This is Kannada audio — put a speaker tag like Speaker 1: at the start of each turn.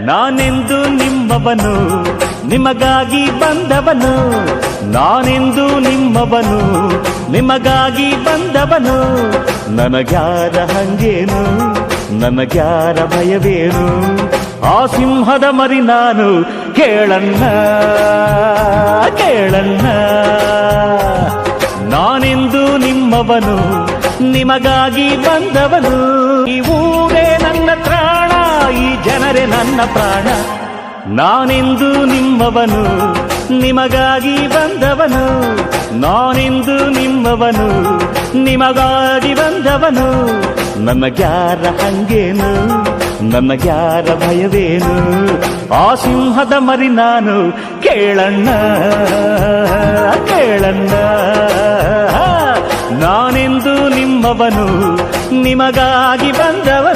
Speaker 1: ನಾನೆಂದು ನಿಮ್ಮವನು, ನಿಮಗಾಗಿ ಬಂದವನು. ನಾನೆಂದು ನಿಮ್ಮವನು, ನಿಮಗಾಗಿ ಬಂದವನು. ನನಗ್ಯಾರ ಹಂಗೇನು, ನನಗ್ಯಾರ ಭಯವೇನು? ಆ ಸಿಂಹದ ಮರಿ ನಾನು, ಕೇಳಣ್ಣ ಕೇಳಣ್ಣ. ನಾನೆಂದು ನಿಮ್ಮವನು, ನಿಮಗಾಗಿ ಬಂದವನು. ಈ ನನ್ನ ಪ್ರಾಣ. ನಾನೆಂದು ನಿಮ್ಮವನು, ನಿಮಗಾಗಿ ಬಂದವನು. ನಾನೆಂದು ನಿಮ್ಮವನು, ನಿಮಗಾಗಿ ಬಂದವನು. ನನಗ್ಯಾರ ಹಂಗೇನು? ನನಗ್ಯಾರ ಭಯವೇನು? ಆ ಸಿಂಹದ ಮರಿ ನಾನು, ಕೇಳಣ್ಣ ಕೇಳಣ್ಣ. ನಾನೆಂದು ನಿಮ್ಮವನು, ನಿಮಗಾಗಿ ಬಂದವನು.